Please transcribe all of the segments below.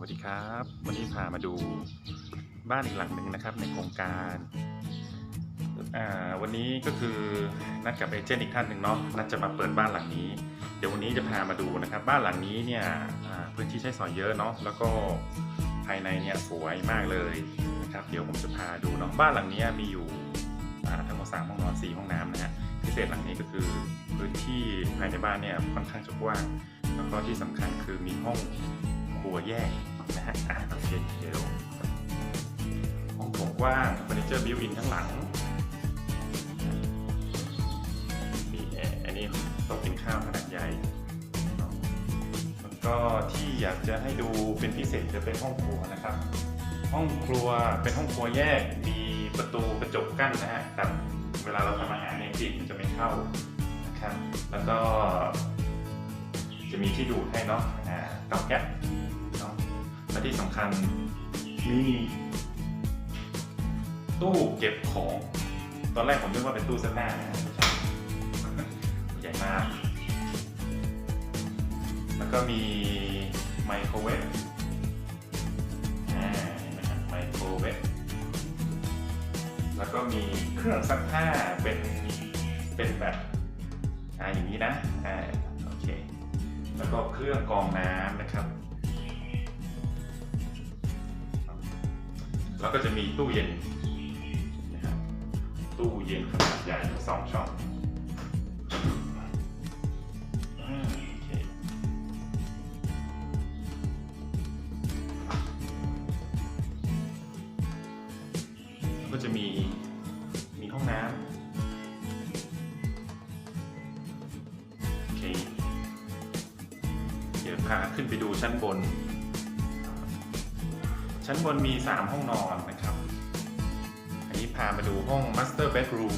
วัสดีครับ วันนี้พามาดูบ้านอีกหลังหนึ่งนะครับ ในโครงการวันนี้ก็คือนัดกับเอเจนต์อีกท่านหนึ่งเนาะนัดจะมาเปิดบ้านหลังนี้ เดี๋ยววันนี้จะพามาดูนะครับ บ้านหลังนี้เนี่ยพื้นที่ใช้สอยเยอะเนาะแล้วก็ภายในเนี่ยสวยมากเลยนะครับ เดี๋ยวผมจะพาดูเนาะบ้านหลังนี้มีอยู่ทั้งหมดสามห้องนอนสี่ห้องน้ำนะฮะพิเศษหลังนี้ก็คือพื้นที่ภายในบ้านเนี่ยค่อนข้างจะกว้างแล้วก็ที่สำคัญคือมีห้อง ครัวแยกนะฮะอะโอเคเดี๋ยวห้องโถงกว้างเฟอร์นิเจอร์บิวอินข้งหลังมีแอร์อันนี้โต๊ะกินข้าวขนาดใหญ่แล้วก็ที่อยากจะให้ดูเป็นพิเศษจะเป็นห้องครัวนะครับ ห้องครัวเป็นห้องครัวแยกมีประตูกระจกกั้นนะฮะแต่เวลาเราทำอาหารเนี่ยกลิ่นจะไม่เข้านะครับแล้วก็จะมีที่ดูดให้เนาะอ่าเตาแก๊ส และที่สำคัญมีตู้เก็บของ ตอนแรกผมนึกว่าเป็นตู้เสื้อผ้านะไม่ใช่ใหญ่มาก แล้วก็มีไมโครเวฟอ่าเห็นไหมครับไมโครเวฟ แล้วก็มีเครื่องซักผ้าเป็นเป็นแบบอ่าอย่างนี้นะอ่าโอเค แล้วก็เครื่องกรองน้ำนะครับ แล้วก็จะมีตู้เย็นนะครับตู้เย็นขนาดใหญ่สองช่องอ่อเคแล้วก็จะมีมีห้องน้ำโอเค เดี๋ยวพาขึ้นไปดูชั้นบน ชั้นบนมี 3 ห้องนอนนะครับ อันนี้พามาดูห้อง Master Bedroom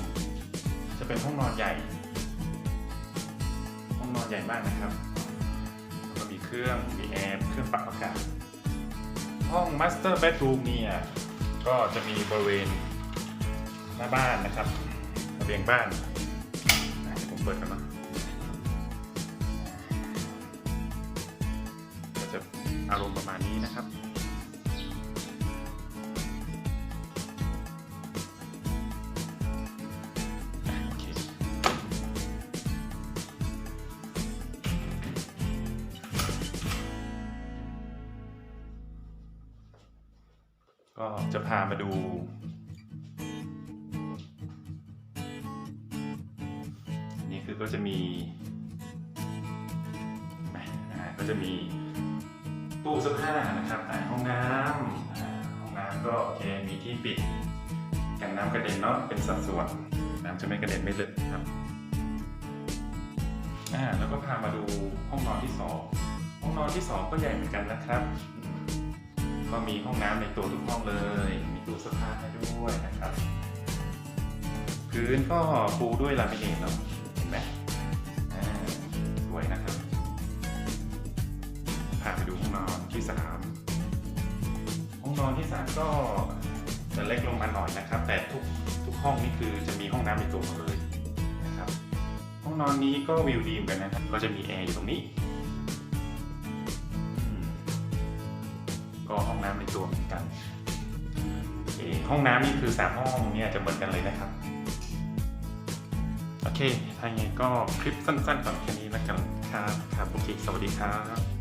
จะเป็นห้องนอนใหญ่ ห้องนอนใหญ่มากนะครับแล้วก็มีเครื่อง มีแอร์ เครื่องปรับอากาศ ห้อง Master Bedroom เนี่ย ก็จะมีบริเวณหน้าบ้านนะครับระเบียงบ้านผมเปิดกันเนาะจะอารมณ์ประมาณนี้นะครับ ก็จะพามาดู นี่คือก็จะมีก็จะมีตู้เสื้อผ้านะครับอ่าห้องน้ำห้องน้ำก็โอเคมีที่ปิดกันน้ำกระเด็นเนาะเป็นสัดส่วนน้ำจะไม่กระเด็นไม่เลอะครับอ่าแล้วก็พามาดูห้องนอนที่สองห้องนอนที่สองก็ใหญ่เหมือนกันนะครับ ก็มีห้องน้ำในตัวทุกห้องเลย มีตู้เสื้อผ้าให้ด้วยนะครับพื้นก็ปูด้วยลามิเนตเนาะเห็นไหมสวยนะครับพาไปดูห้องนอนที่สามห้องนอนที่สามก็จะเล็กลงมาหน่อยนะครับ แต่ทุกทุกห้องนี่คือจะมีห้องน้ำในตัวหมดเลยนะครับ ห้องนอนนี้ก็วิวดีเหมือนกันนะครับก็จะมีแอร์อยู่ตรงนี้ ตัวเหมือนกันโอเคห้องน้ำนี่คือสามห้องเนี่ยจะเหมือนกันเลยนะครับโอเคถ้าอย่างนี้ก็คลิปสั้นๆก่อนแค่นี้แล้วกันครับครับโอเคสวัสดีครับ